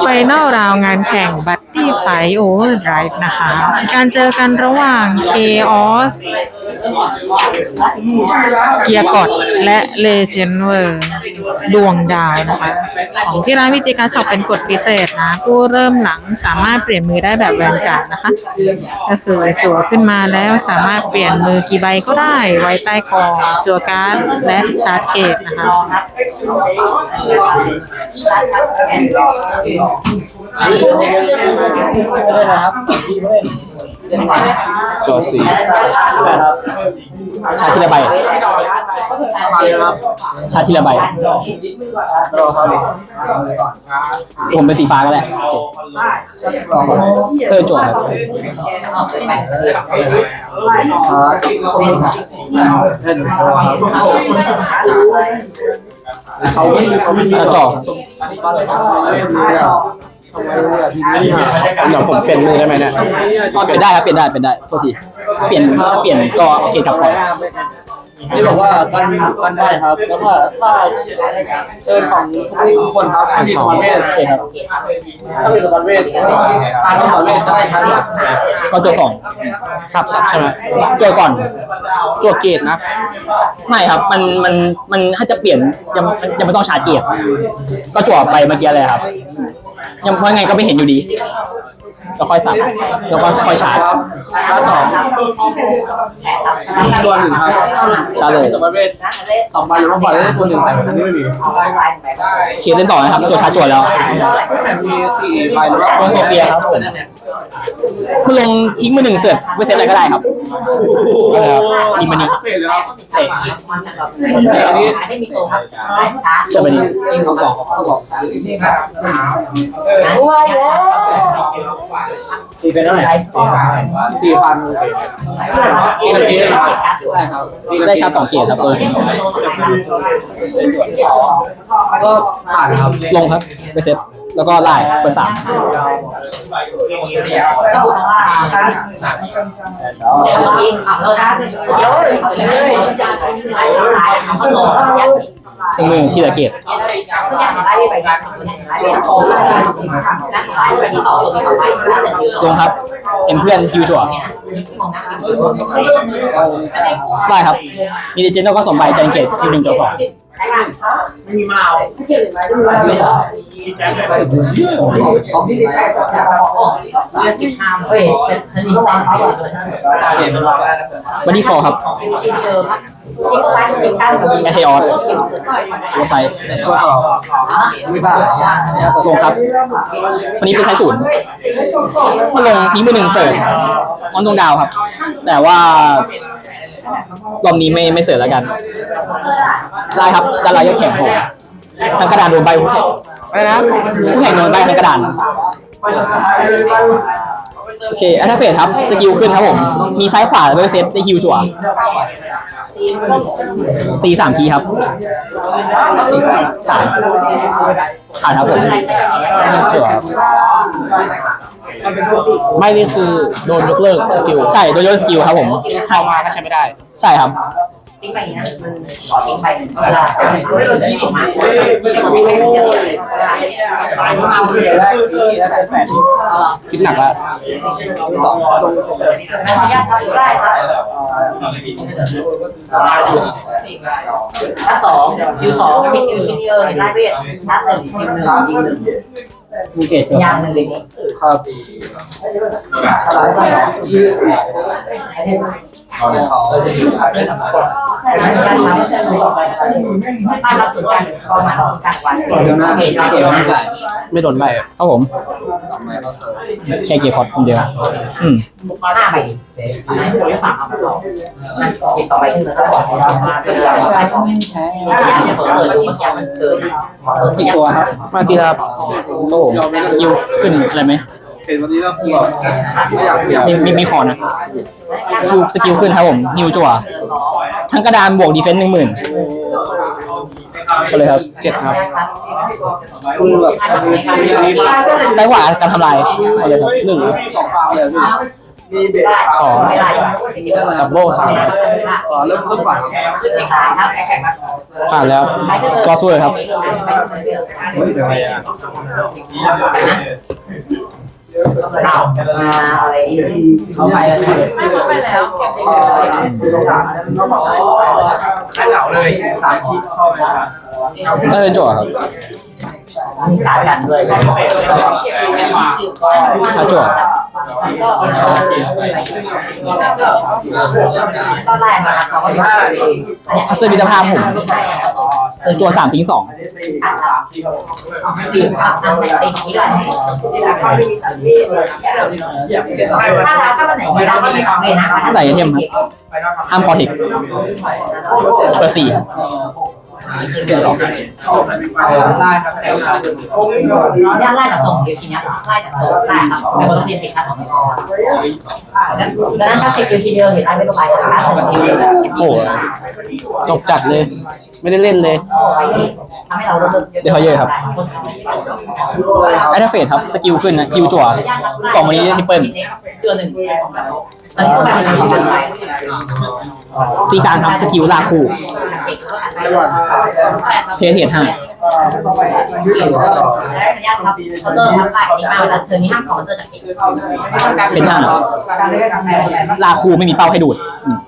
ไฟนอลราวงานแข่งบัตตี้ไฟโอเวอร์ไดรฟ์นะคะ การเจอกันระหว่าง Chaos เกียร์กอดและเลเจนเวอร์ดวงดาวนะคะ ของที่ร้านวิจิการช็อปเป็นกฎพิเศษนะ ผู้เริ่มหลังสามารถเปลี่ยนมือได้แบบแวนการ์ดนะคะ ก็คือจั่วขึ้นมาแล้วสามารถเปลี่ยนมือกี่ใบก็ได้ไว้ใต้กองจั่วการ์ดและชาร์จเกตนะคะตัวสี่ชาทีละใบชาทีละใบผมเป็นสีฟ้าก็ได้เพื่อจทย์ครับ ชาจ่อเดี๋ยวผมเปลี่ยนมือได้ไหมเนี่ยเปลี่ยนได้ครับเปลี่ยนได้เปลี่ยนได้โทษทีเปลี่ยนถ้าเปลี่ยนก็เกตกลับไป นี่บอกว่ากันกันได้ครับแล้วก็ถ้าเดินของทุกคนครับมีคอนเวทโอเคครับถ้าเป็นคอนเวทถ้าคอนเวทจะได้ชั้นก็ตัวสองสับสับใช่ไหมเจอก่อนจั่วเกตนะ ไม่ครับ มันมันมันถ้าจะเปลี่ยนยังยังไม่ต้องชาร์จเกียร์ก็จั่วไปเมื่อกี้เลยครับ ยังเพราะไงก็ไม่เห็นอยู่ดี แล้วค่อยสับแล้วก็ค่อยชาร์จชั้นสองตัวหนึ่งครับชาร์จเลยคอนเวทสองใบหรือว่าใบได้ตัวหนึ่งแต่อันนี้ไม่มีเคสเล่นต่อนะครับจั่วชาร์จจั่วแล้วแต่มีสี่ใบหรือว่าลงโซเฟียครับผม คุณลงทิ้งมือหนึ่งเสิร์ฟเวเซตอะไรก็ได้ครับอะไรครับทิ้งมานี้เฟสเลยครับเตะอันนี้ไม่มีโซนครับเสิร์ฟมานี้เขาบอกเขาบอกตีเป็นเท่าไหร่สี่พันได้ชาร์จสองเกียร์ครับตัวนี้ก็ผ่านครับลงครับเวเซต แล้วก็ไล่เปิดสามยิงเอาเราได้เดี๋ยวเลยเขาโซนยัดถึงมือที่ละเกียร์ทุกอย่างได้ไปกันได้ไปต่อได้ไปต่อส่วนต่อไปได้เลงครับเห็นเพื่อนคิวจั่วได้ครับ มีเดเจนแล้วก็สมใบใจเกตทีหนึ่งต่อสอง ได้ค่ะมีมาวเรือสิบห้าเฮ้ยเป็นชนิดแต่งเขาบอกตัวฉันวันนี้ฟอร์ครับ เดิมครับที่เขา ไปติดตั้งแอเทออสโวไซไม่ผ่าลงครับวันนี้เป็นไซส์ศูนย์มาลงทิ้งมือหนึ่งเสิร์ฟออนตรงดาวครับ แต่ว่ารอบนี้ไม่ไม่เสิร์ฟแล้วกัน ได้ครับดาราจะแข่งผมทั้งกระดานโดนใบหูแข่งอะไรนะผู้แข่งโดนใบทั้งกระดานโอเคอัลเฟสครับ สกิลขึ้นครับผม มีซ้ายขวาเวเซตได้ฮิวจั่ว ตีสามทีครับสามผ่านครับผมจั่วครับไม่นี่คือโดนยกเลิกสกิล ใช่ โดยยสกิลครับผม เข้ามาก็ใช้ไม่ได้ ใช่ครับ ทิ้งไปนะมันขอทิ้งไปเวลาทิ้งออกมาทิ้งไปเยอะเลยคิดหนักล้วอนุญาตทำได้ครับชั้นสองคิวสองคิวซีเนียร์เห็นได้เวทชั้นหนึ่งคิวหนึ่ง คิวหนึ่งมีเกตยางหนึ่งเลยนี้ครับบ้านรับส่วนกลางเข้ามารับส่วนกลางวันเห็นเราเห็นไหมไม่โดนใบอะครับผมแค่เกียร์คอร์ดคนเดียวอืมห้าใบสามติดต่อไปขึ้นมาก็บอกเราก็เลยเราไปต่ออยากจะเปิดเปิดดูเมื่อกี้มันเกินเปิดอีกตัวครับ มาทีละโอ้โหสกิลขึ้นอะไรไหมเห็นวันนี้แล้วบอกไม่อยากไม่ยากมีมีมีคอนะชูสกิลขึ้นครับผมฮิวจั่วทั้งกระดานบวกดีเฟนซ์หนึ่งหมื่นก็เลยครับเจ็ดครับคือแบบซ้ายขวาการทำลายก็เลยครับหนึ่งสองฟาวเลย พี่สองไม่ได้ดับเบิลสามครับอ๋อเริ่มเริ่มก่อนครับขึ้นไปสามครับแข่งมาผ่านแล้วก็สู้เลยครับ อะไรเขาไปแล้วไปแล้วข้าเหงาเลยสามคิดน่าจะจั่วครับการกันด้วยชาจั่วตอนแรกนะครับเขาก็ว่าอัศวินมิตรภาพผม จั่วสามทิ้งสองตีอะตีนี้แหละถ้าถ้าวันไหนไม่ได้ไม่นะใส่ไอเทมครับห้ามคอเทคเบอร์สี่ครับ ออกได้ครับย่างไล่จากส่งยูทีเนี้ยไล่จากส่งได้ครับไม่ต้องเซ็นติดค่าส่งไม่พอดังนั้นถ้าติดยูทีเดียวเห็นได้ไม่ต้องไปค่าส่งทีเดียวโอ้โหจบจัดเลย ไม่ได้เล่นเลยทำให้เราเริ่มเดี๋ยวเขาเยอะครับไอเทเฟสครับ สกิลขึ้นนะคิวจั่วสองวันนี้ทิปเปิลเดือนหนึ่งตอนนี้ก็แบบ ตีการครับสกิลลาคู่เพจเทียห้าเขาเริ่มทำได้ที่มาแล้วเธอนี้ห้าของเธอจากเก็บเป็นห้าลาคูไม่มีเป้าให้ดูดอืม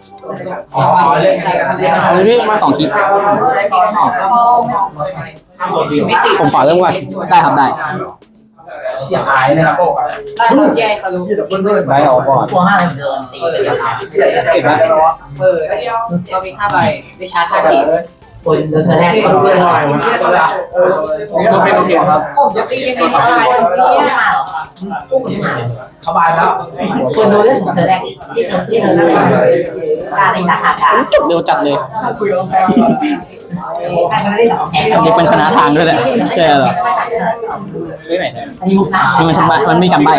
อันนี้มาสองคิดผมฝากเรื่องว่าได้ครับได้ เฉียบหายนะครับได้ผมแย่เขารู้ได้ออกก่อนตัวห้าเหมือนเดิมตีเลยเดียวกันเห็นไหมเออเรามีค่าใบได้ชาร์จค่าจี คนเดินแรกก็รู้เลยว่านี่ก็เป็นโอเคครับผมจะตียังไงก็ได้ตีไม่มาหรอกสบายแล้วคนดูเรื่องของเธอแรกที่คนที่เธอแรการสิงตาขาดกาจบเร็วจัดเลยอันี่เป็นชนะทางด้วยแหละใช่หรออันนี้มุกนี่มันชนะมันไม่กันใบ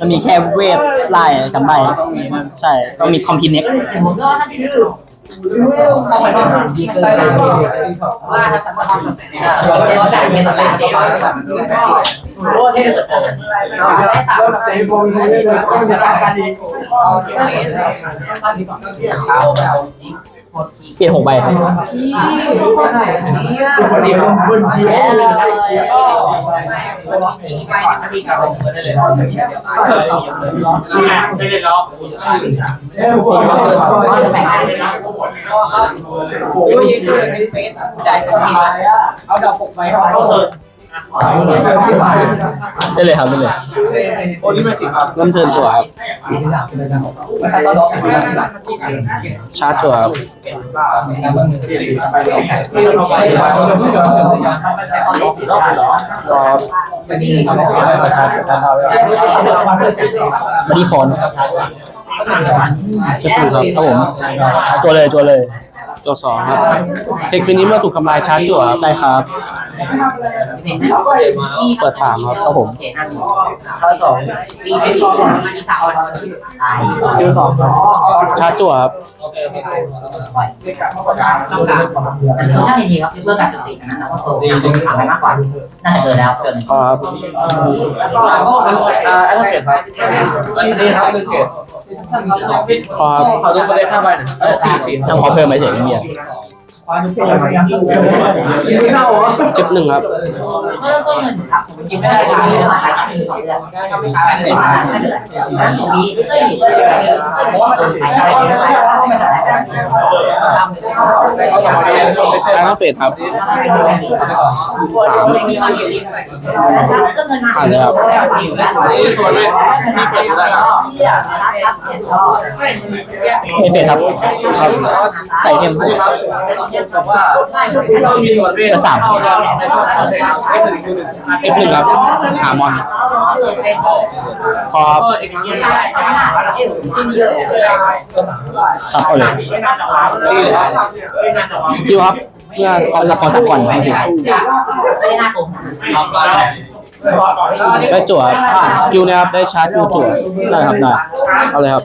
มันมีแค่เวทไล่กันใบใช่ต้องมีคอมพิเน็กผ มก็น่าจะชื่อดีเกินว่าถ้าฉันต้องใสเนี่ยเราจะได้เงินสักเจ็ดโอ้เท่สุดใช้สามเซฟโฟนนี่ก็จะต่างกันอีกเอาแบบ เปลี่ยนหกใบครับคนนี้เขาบึ้นยิ้มแย่เลยอีกใบนึงพี่กับผมได้เลยเดี๋ยวก็จะแบ่งกันด้วยยืนอยู่ให้เฟสจ่ายสองทีเอาดอกปกไปเขาเถอะ ได้เลยครับได้เลยโอ้นี่ไม่สิครับเริ่มเทิร์นจั่วครับชาร์จจั่วครับซอฟบอดี้คอนจะถูกครับครับผมจั่วเลยจั่วเลยจั่วสองครับเทคปีนี้เมื่อถูกทำลายชาร์จจั่วครับได้ครับ เปิดถามครับครับผมข้อสองตีไปดีสุดมันมีสาวตายคิวสองชาร์จจั่วครับต้องสามคือช่างทีครับเพื่อการจุดติดนะว่าโซ่สามไปมากกว่าน่าจะเจอแล้วเจอหนึ่งขอครับก็อ่าแอดเกตครับนี่ครับหนึ่งเกตขอครับขอดูประเด็นห้าใบหน่อยเออสี่สี่ยังขอเพิ่มไปเฉยไม่ มีอะไรจิบหนึ่งครับเริ่มต้นเงินครับผมยิ้มไม่ได้ช้าเลยหลายครั้งสองเดือนก็ไม่ช้าเลยมีเต้ยมีเต้ยมีเต้ยไปไปตามเลยใช่ไหมไอรอนเฟสครับสามก็เงินมาผ่านเลยครับจิ๋วแล้วตัวเลขมีเปิดได้ไม่เฟรครับครับใส่เทมบอกว่าเรามีตัวเลขเบอร์สามจิบหนึ่งครับหามอนขอครับอีกครั้งครับเอาเลยสกิลครับเมื่อเอาละครสักก่อนครับไม่น่าโกงได้จั่วครับสกิลนะครับได้ชาร์จยูจั่วได้ครับได้เอาเลยครับ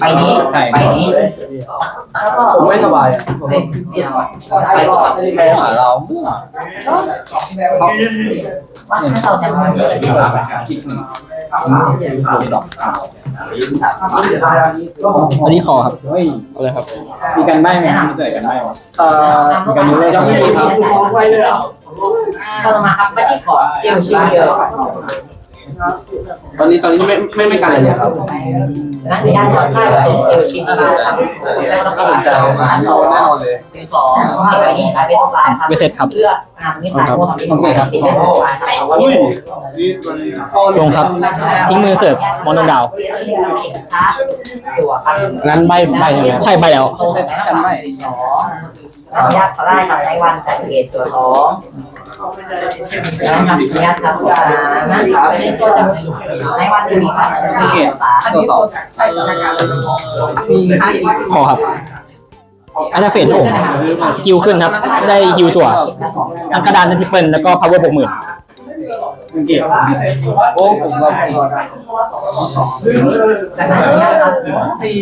ไปนี้ไปนี้แล้วก็ผมไม่สบายอะเฮ้ยไปก่อนไปหาเราว่าถ้าเราจะมาอันนี้คอครับเฮ้ยเอาเลยครับ มีกันไหมไหมมีเกิดกันไหมเอ่อมีกันเลยยังไม่มีครับก็มาครับไม่ที่ขอเอวชิเดียว ตอนนี้ตอนนี้ไม่ไม่ไม่กันเลยครับนักเรียนทำค่ายส่งเอวชิเดียวครับแล้วก็ต้องสอนชั้นสองแน่นอนเลยเป็นสองที่ไปนี่ขายเป็นออนไลน์ครับเวสเซ็ตครับเลือกงานนี้ตามพวกทำเป็นออนไลน์ติดเป็นออนไลน์ครับลงครับทิ้งมือเสิร์ฟมอนดวงดาวตัวครับนั้นใบใบใช่ไหมครับใช่ใบแล้ว โตเสร็จแล้วครับสออนุญาตเขาได้ครับในวันจ่ายเกตตัวสองแล้วครับอนุญาตครับว่านั่นเขาเป็นตัวจำในวันที่มีครับมีเกตสามตัวสองคอครับอันนี้เฟสผมสกิลขึ้นครับไม่ได้ฮิวจั่วทั้งกระดานทั้งทิปเปิลแล้วก็พาวเวอร์บวกหมื่น เก็บโอ้ผมแบบแล้วก็อนุญาตครับสี่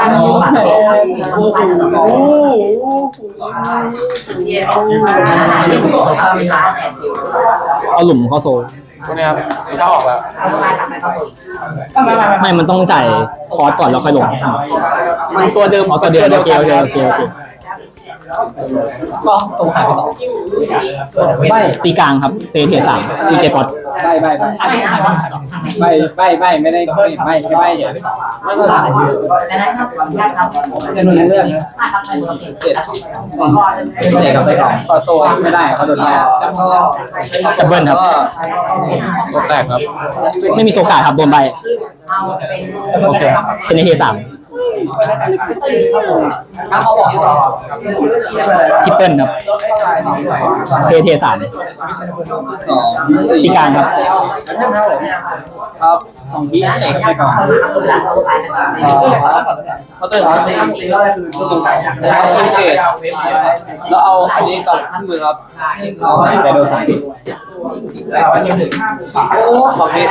อันนี้บัตรเกตครับโอ้โหที่ผมเอาไปร้านเนี่ยเอาหลุมเข้าโซลพวกนี้ครับถ้าออกแล้วเอาไปสั่งไปเข้าสู่ไม่มันต้องจ่ายคอร์สก่อนแล้วค่อยลงมันตัวเดิมเอาตัวเดียวโอเคโอเคโอเคโอเค ก็ตรงหายไปสองใบตีกลางครับเตเทียสามตีเกตพอดใบใบใบอันนี้ทำว่าใบใบใบไม่ได้ไม่ไม่แค่ใบเดียวไม่ต้องสั่งแต่นั้นครับญาติครับเรื่องเรื่องถ้าครับในตัวเจ็ดเด็กกับไปก่อนก็โซ่ไม่ได้เขาโดนแย่ดับเบิลครับตัวแตกครับ ไม่มีโซกาครับโดนใบเอาเป็นโอเคเป็นเทียสาม ถ้าเขาบอกทิปเปิลครับเทเทียสามสองตีกลางครับ ครับสองทีเด็กไปก่อนเขาทำเวลาเขาไปนะครับเขาเติมครับแล้วเอาอันนี้กับขึ้นมือครับเอาแต่โดนสายขอบคุณ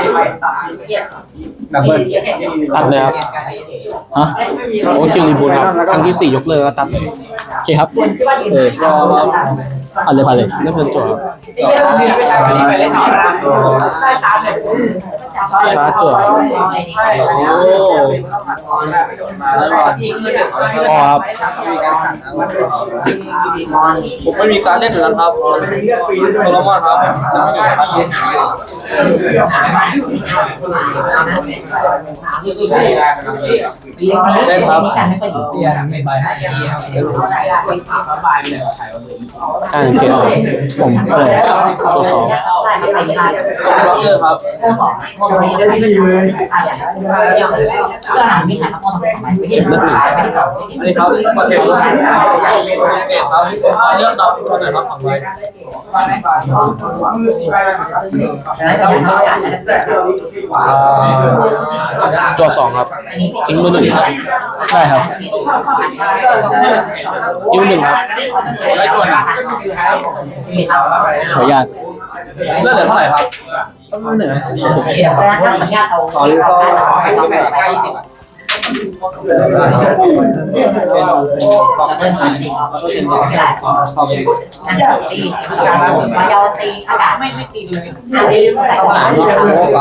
ดับเบิลตัดเลยครับ ฮะโอ้คิวรีบูทครับครั้งที่สี่ยกเลิกแล้วตัดโอเคครับคนที่ว่ายืนเออรอครับเอาเลยไปเลยเริ่มเป็นโจทย์ครับ ใช้วันนี้ไปเล่นหน่อยนะได้ชาร์จจั่วโอ้ทิ้งมือถือคอครับผมไม่มีการเล่นเหมือนกันครับโซโลมอนครับแล้วไม่มีการเล่นเล่นนี้กันไม่ค่อยดีไม่ไปอ่านเกตผมเปิดตัวสองได้ครับไปได้ล็อกเกอร์ครับโค้งสองโค้งนี้ได้ไม่ยืนเรื่องเรื่องหนังมีขายครับโค้งสองไปไม่ยืนไม่ได้ไม่ได้สองไม่ได้อันนี้ครับมาเก็บเกตครับเลือกดอกคนไหนครับสองใบแล้วก็ทำการอ่าตัวสองครับทิ้งมือหนึ่งครับได้ครับยิ้วหนึ่งครับขออนุญาตเลือกเหลือเท่าไหร่ครับ ต้องเหลือ แต่ถ้าสัญญาเอาสองสอง สองแบบใกล้สิบเป็นของเส้นไหนแล้วก็เป็นของ ยาวตีอากาศไม่ไม่ตีเลยตีใส่กระเป๋าโอ้ไป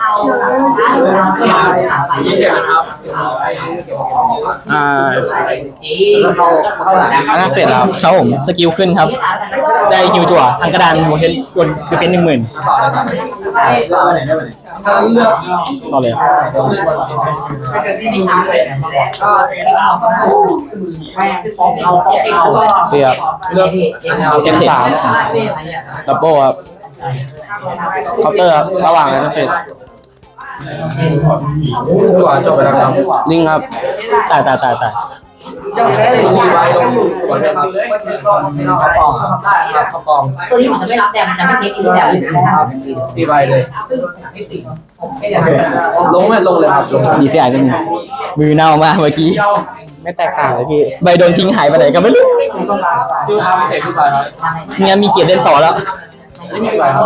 เอาเอาเอาไปยี่สิบนะครับอ่าจีอันนั้นเสร็จแล้วครับผมสกิลขึ้นครับ ได้ฮิวจั่วทางกระดานโมเทนบนดิเฟนหนึ่งหมื่น ต่อเลยครับเลือกไปไหนได้ไปไหนถ้าเลือกต่อเลยไม่ช้าเลยก็เอาเอาตีตัวเตียบเลือกเอ็นสามดับเบิลครับเคาน์เตอร์ระหว่างอันนั้นเสจตัวจบไปแล้วครับลิงครับตายตายตายตาย มีไว้ลงก่อนครับกระป๋องครับกระป๋องตัวนี้มันจะไม่รับแต่มันจะไม่เช็คอินแบบนะครับตีใบเลยลงไม่ลงเลยครับลงดีเสียก็มีมือเน่ามากเมื่อกี้ไม่แตกต่างเลยพี่ใบโดนทิ้งหายไปไหนก็ไม่รู้ชื่อทำเสร็จที่ไปครับเนี่ยมีเกียรติเล่นต่อแล้ว ไม่มีอะไรครับ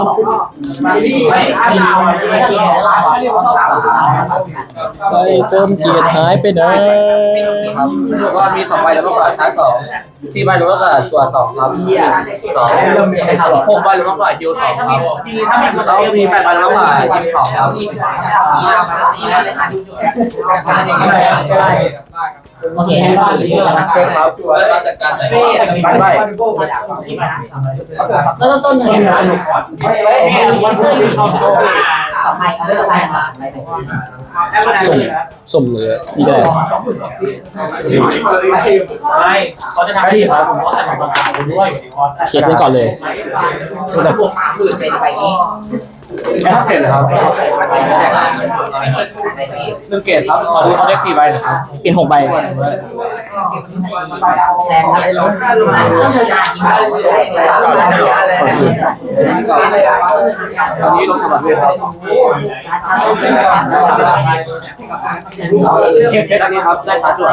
ใส่เติมเกียร์หายไปไหนครับก็มีสองใบแล้วก็กระดาษชาร์จสองสี่ใบแล้วก็กระดาษตัวสองครับสองหกใบแล้วก็กระดาษฮิวสองครับแล้วมีแปดใบแล้วก็กระดาษฮิวสองครับโอเคให้เราเลือกนะเชิญครับจั่วแล้วก็จัดการไหนใบใบเริ่มต้นเลยวันเตอร์อยู่สองใบเอาเลือกไปมาไปไปสุ่มสุ่มเหลือนี่ก็ได้ไม่เขาจะทำให้ดีครับผมก็ใส่ของประกันด้วยเช็คไว้ก่อนเลยเป็นไปนี้แค่เสร็จเลยครับหนึ่งเกตครับขอดูเขาได้สี่ใบนะครับเปลี่ยนหกใบแต่ถ้าเป็นรถก็จะยิงไปตอนนี้ลงสมัครเลยครับเช็คเช็คอันนี้ครับได้ชาร์จจั่ว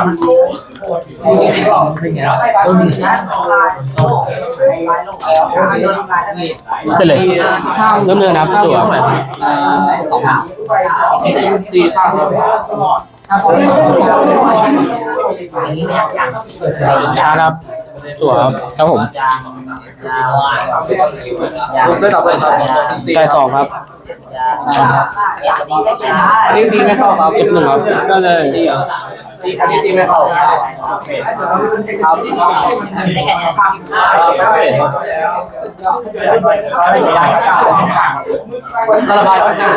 เสร็จเลยเริ่มเนะครับจั่วตีสามครับ ชาร์จครับจั่วครับครับผมลงเส้นต่อไปครับจ่ายสองครับอันนี้ตีไม่เข้าครับเจ็บหนึ่งครับก็เลย ตีตีอันนี้ตีไม่เข้าครับระบายออกจาก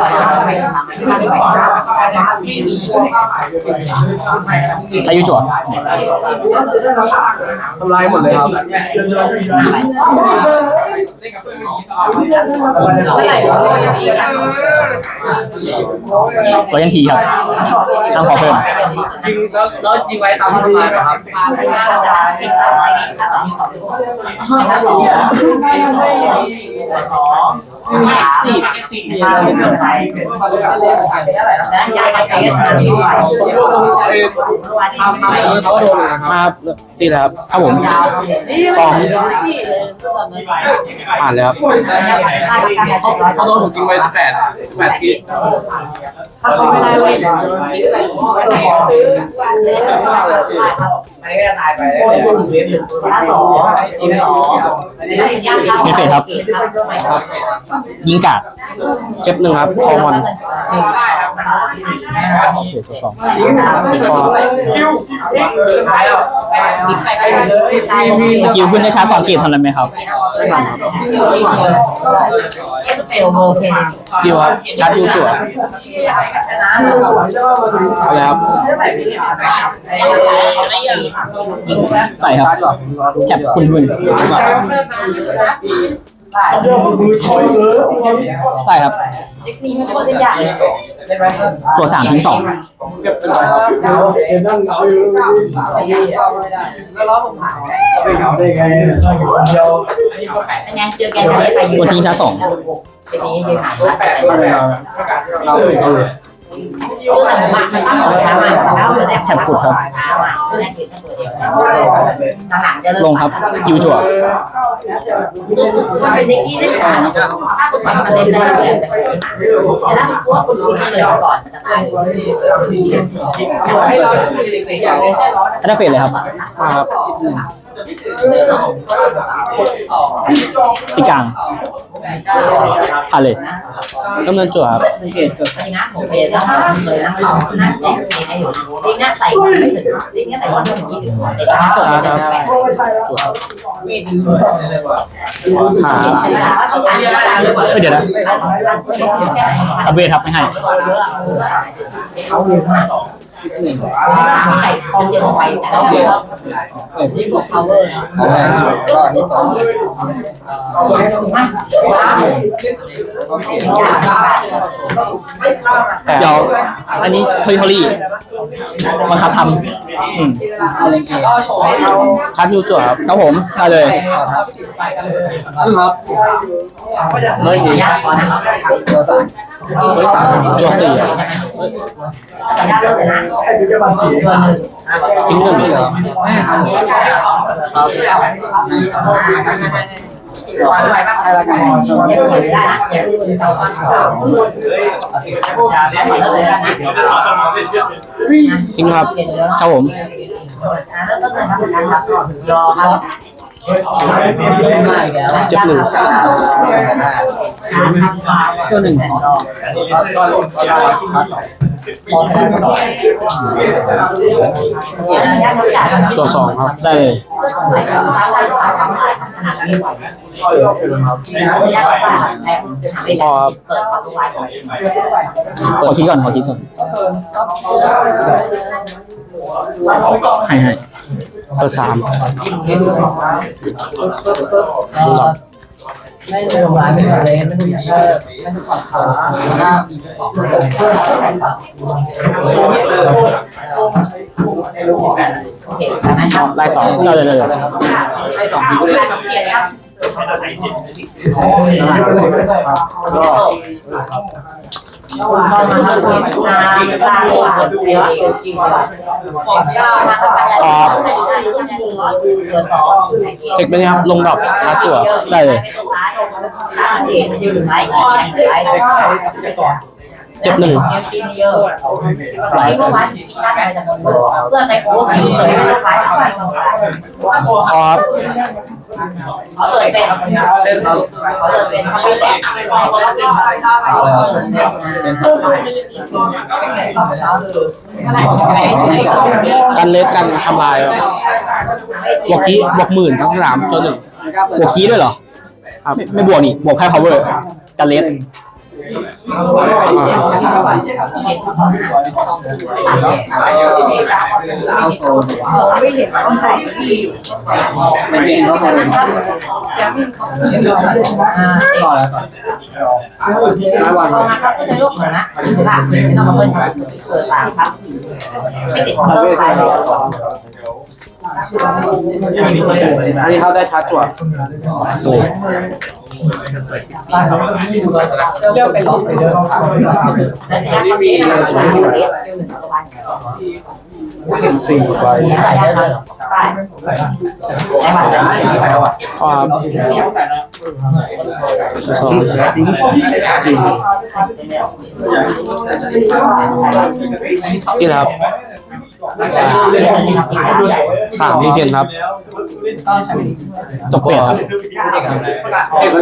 อายุจั่วทำลายหมดเลยครับตัวยันทีครับตั้งขอเพิ่มยิงแล้วแล้วยิงไว้ตามที่ทำลายครับ สี่สี่ห้าเป็นไทยเป็นอะไรนะยายไปเอสอันนี้เขาโดนเลยนะครับมาครับตีเลยครับครับผมสองผ่านเลยครับเขาโดนผมยิงไว้แปดแปดทีอันนี้ก็จะตายไปถ้าสองทีสองมีเฟสครับยิงกาดเจ็บหนึ่งครับคอมอนโอเคตัวสองคอสกิลขึ้นได้ช้าสองเกตทำอะไรไหมครับเซลโมเพนสกิลครับชาร์จฮิวจั่วอะไรครับใส่ครับแคปคุณคุณ ใส่ครับตัวสามทิ้งสองเก็บเป็นไรครับเป็นไงเจอแกจะได้ไปยืตัวนทิ้งช้าสองทีนี้ยืนหายเราคือสมมติมันตั้งหัวช้ามาแล้วเหมือนได้ช้ามาช้ามา แรกยืนตัวเดียวทหารจะลงครับคิวจั่วมันเป็นเด็กที่ได้ขาถ้าคุณฝันมันเล่นได้เลยแต่ถ้าพวกคุณคุณเลยก่อนมันจะตายอันดับเฟสเลยครับครับ ตีกลางผ่านเลยเริ่มเดินจั่วครับนี่นะผมเป็นแล้วเลยนะเขาหน้าแตกเองให้อยู่ลิงหน้าใส่บอลไม่ถึงลิงหน้าใส่บอลไม่ถึงยี่สิบคนแต่ถ้าผมจะแปดจั่วครับขาเฮ้ยเดี๋ยวนะอัพเวทครับไม่ให้ เขาเยอะมากใส่กองเจอไปแต่เราเยอะนี่บวก power แต่เดี๋ยวอันนี้เทอร์ทอรี่บังคับทำอืมชาร์จฮิวจั่วครับครับผมได้เลยครับเฮ้ยยากกว่านะเฮ้ยสาม จั่วสี่ครับทิ้งหนึ่งเลยครับให้ละกันเก็บเงินได้นะเก็บเงินสองพันสามทิ้งครับครับผมแล้วก็เกิดทำการครับรอครับเจ็บหนึ่งตัวหนึ่งตัวสองครับ ได้เลยพอครับขอคิดก่อน ขอคิดก่อน ให้ให้เปิดสามไม่ถูกร้านไม่ถูกเลยไม่ถูกเออไม่ถูกขอบเขาหน้ามีของโอเคนะครับไล่ต่อได้เลยได้เลยให้สองทีเลยสองทีครั เข้ามาครับตาตาตาเดี๋ยวเดี๋ยวชิมก่อนของยามาครับเบอร์สองเทคไปนี่ครับ ลงดอกชาร์จจั่วได้เลยอยู่ไหนไหน เจ็บหนึ่งเยอะชิ้นเยอะที่เมื่อวานกินได้แต่จะมันเพื่อใช้โค้ดคิวเสยคล้ายๆอะไรของพอครับเขาเสยเป็นเช่นครับเขาเสยเป็นเขาไม่แตกเขาก็สิ่งอะไรกันเล็กกันทำลายบวกกี้บวกหมื่นทั้งสนามตัวหนึ่งบวกคีย์ด้วยเหรอไม่บวกนี่บวกแค่ power กันเลส ไม่เห็นต้องใส่ดีอยู่ไม่เห็นต้องใส่จะมีเขาต่อแล้วต่อมาครับไม่ใช่ลูกเหมือนนะอิสระไม่ต้องมาเพิ่มครับเปิดสามครับไม่ติดเพิ่มไปอันนี้เขาได้ชาร์จจั่วเลย เลือกเป็นล็อกไปเดินเข้าขานี่มีหนึ่งสี่ใบใส่ได้เลยใช่ไหมได้ครับสองที่แล้วสามที่เพียนครับจบเฟสครับ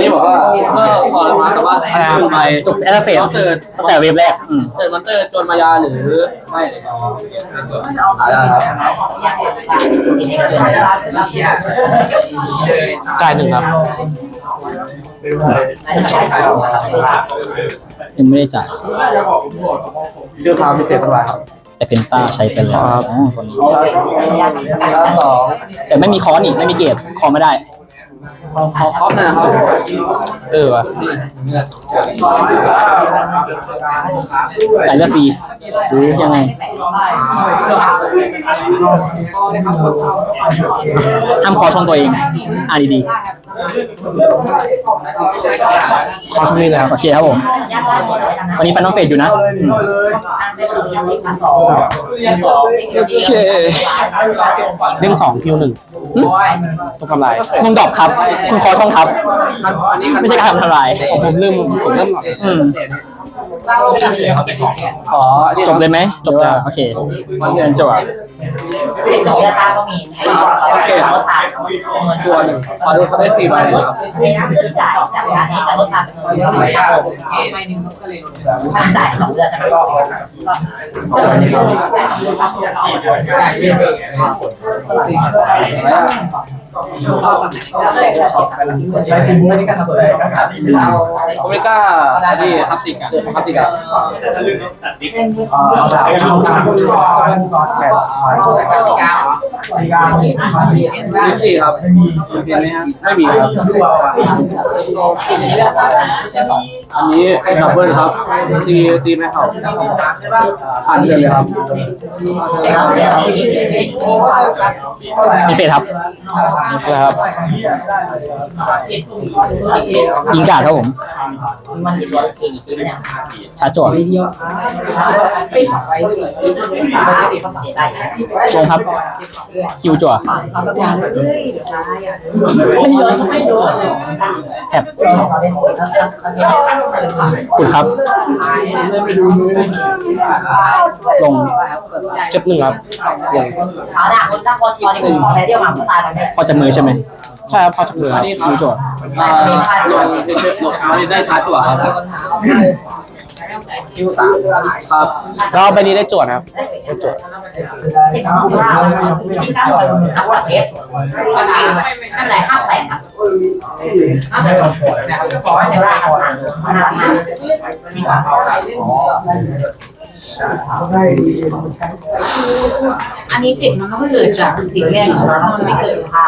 เอกคนนี้บอกว่าเมื่อพอเรามาสามารถทำไมจบแอเฟสเขาเสิร์ชตั้งแต่เวฟแรกอืมเสิร์ชมอนเตอร์จนมายาหรือไม่เลยได้ครับจ่ายหนึ่งครับยังไม่ได้จ่ายชื่อทางพิเศษสบายครับแต่เป็นต้าใช้ไปแล้วอ๋อตัวนี้แล้วสองแต่ไม่มีคอนี่ไม่มีเกตคอไม่ได้ ขอครอบนะครับเออว่ะจ่ายเลือดฟรีหรือยังไงห้ามคอช่องตัวเอง อ่านดีขอช่วงนี้เลยครับๆโอเคครับผมวันนี้ฟันน้องเฟสอยู่นะอืมเช่เด้งสองคิวหนึ่งต้องทำลายลงดรอปครับคุณคอช่องทับอันนี้ไม่ใช่การทำทลายผมผมลืมผมเริ่มหลอดอืมขออันนี้จบเลยไหมจบแล้วโอเคงั้นจบอะตัวหนึ่งขอดูเขาได้สี่ใบเลยครับจ่ายจากงานนี้แต่ลดตามเป็นเงินไม่ได้ไม่หนึ่งก็เลยจ่ายสองเดือนใช่ไหมก็ก็เลยไม่ต้องจ่ายเดือน ใช้ทีมนี้กันทำอะไรโอเมก้าอันนี้ฮัตติกอะฮัตติกอะยี่สี่ครับไม่มีไม่มีครับอันนี้ดับเบิลครับตีตีไม่เข้าผ่านเดือนเลยครับมีเฟสครับอะไรครับยิงกาดครับผมมันกี่ตัวกี่ชิ้นเนี่ยชาร์จจั่วไปสองไปสี่ชิ้นได้ลงครับ คิวจั่วแท็บคุณครับ ลงเจ็บหนึ่งครับลงเอาเนี่ยคนตั้งคนตอนนี้ผมพอแล้วเดี๋ยวมาตายกันเนี่ยพอจะมือใช่ไหมใช่ครับพอจับมือครับคิวจั่วอ่าลงลงเท้านี่ได้ชาร์จตัวครับคิวสามครับแล้วใบนี้ได้จวดนะครับได้จวดที่เขาบ อกว่าที่ตั้งไว้ทับกับเอฟไม่เป็นไรห้าแสนครับห้าแสนเนี่ยขอให้ได้เอาอ่านมาหน้าที่อันนี้ติดมันก็เกิดจากติดแรกของเรามันไม่เกิดค่ะ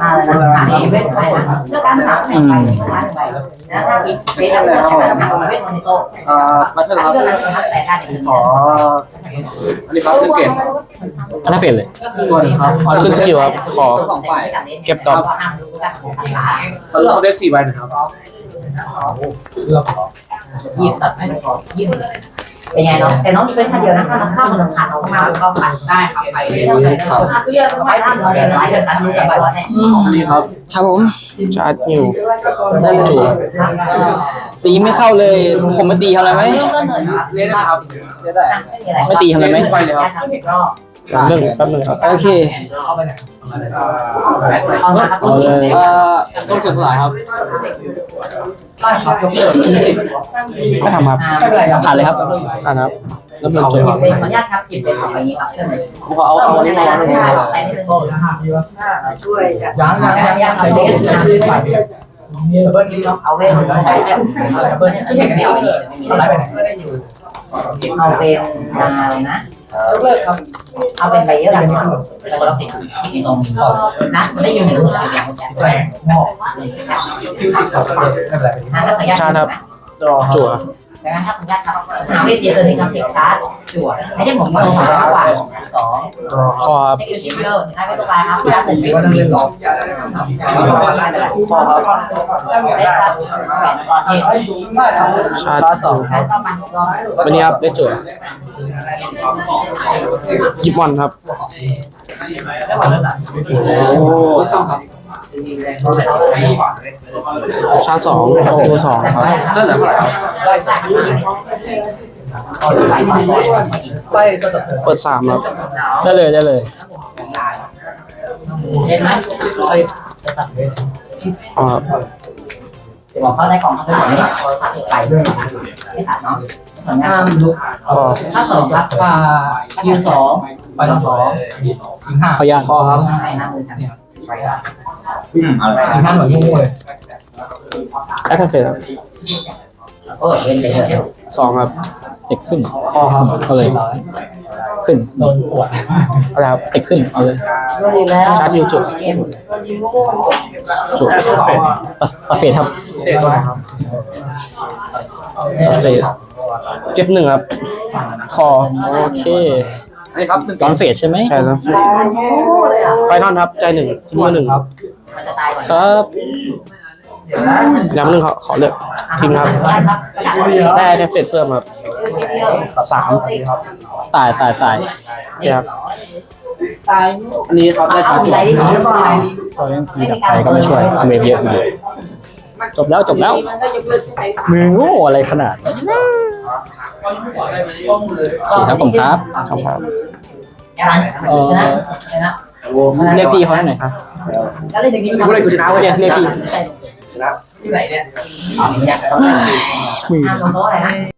อ่าอันนี้เว้นไปนะเรื่องการสามแสนไปห้าแสนไปนะถ้าคิดเป็นเรื่องของกาเว้นในโซ่อ่ามาเถอะครับเรื่องห้าแสนได้ถึงขออันนี้ครับขึ้นเกณฑ์อันนั้นเปลี่ยนเลยตัวนครับขึ้นสกิลครับขอสองฝ่ายเก็บดอกห้ามรู้กันภาษาเขาเขาได้สี่ใบนะครับ ยี่สิบตัดไม่พอยี่สิบเป็นไงน้องแต่น้องมีเป็นแคนเดียวนะถ้ามันเข้ามันขาดเราก็มาก็ขาดได้ครับไปไม่ต้องใส่องขาดเยอะต้องไปทำเราเรียนหลายเดือนกันดูแต่ไปวันนี้อันนี้ครับครับผมชาร์จนิวได้จั่วตีไม่เข้าเลยผมมาตีเทำอะไรไหมเริ่ต้นเลยเล่นนะครับไม่ตีทำอะไรไหม เลยครับเรื่องแป๊บนึงครับโอเคเอามาครับเอาเลยเอ่อต้องเสียสลายครับได้ครับยกเลิกไม่ทำครับไม่เป็นไรครับผ่านเลยครับอ่านครับแล้วเป็นหจวดยิบเป็นขออนุญาตครับหยิบเป็นต่อไปนี้ครับเชิญเลยผมขอเอาเอาอันนี้มาวางตรงนี้ครับใส่นิดนึงช่วยจัดยังยังยังใส่นิดนึงเบิร์นเอาเว้นใช้แต่เบิร์นไม่ไม่เอาไม่มีอะไรเอาเป็นอะไรนะ เอาเป็นใบเยอะดังแล้วก็เราสิที่กินนมนะมันได้อยู่หนึ่งตัวอย่างเงี้ยชาร์จครับจั่วดังนั้นถ้าคุณญาติครับเอาไม่เสียเลยในคำติดชาร์จจั่วไม่ใช่ผมโยงมากกว่าสองคอครับเทคนิคชิปเปอร์ได้ไม่ต้องไปครับญาติเป็นเป็นเป็นสองคอครับเล็กครับชาร์จสองแล้วก็มับวันนี้ครับได้จวดหยิบวันครับโอ้สองครับชาร์จสองตัวสองครับเท่าไหร่เท่าไหร่ครับเปิดสามครับได้เลยได้เลยเห็นไหมคอครับบอกเขาในกล่องเขาไม่ได้ไปไม่ขาดเนาะส่วนงานลุกคอถ้าสองครับว่าคิวสองไปสองขออนุญาตพอครับ ไปหน้ามือฉันไปละห้าหน่วยยุ่งเลยแอคเฟสครับโอ้ยเป็นเลยเถอะสองครับเด็กขึ้นคอครับเอาเลย ขึ้นอะไรครับเด็กขึ้นเอาเลยดีแล้วชาร์จนิวจุดจุดตัดตัดเฟสครับเตะตัวไหนครับตัดเฟสเจ็บหนึ่งครับ คอโอเคอั นนี้ครับหนึ่งตอนเฟสใช่ไหมใช่แล้วไฟนอลครับใจหนึ่งทิ้งมือหนึ่งมันจะตายก่อนครับย้ำหนึ่งขอขอเลือกทิ้งครับได้แอคเฟสเพิ่มครับสามตายตายตายโอเคครับอันนี้ครับได้ชาร์จตัวตอนนี้ทีดับไฟก็ไม่ช่วยทำเวฟเยอะมา จบแล้วจบแล้วมือโง่อะไรขนาดนี้สี่ครับผมครับครับครับเออเรียกพี่เขาให้หน่อยก็เลยจะกินเรียกเรียกพี่ที่ไหนเนี่ยอ๋ออยากห้ามโต๊ะอะไรนะ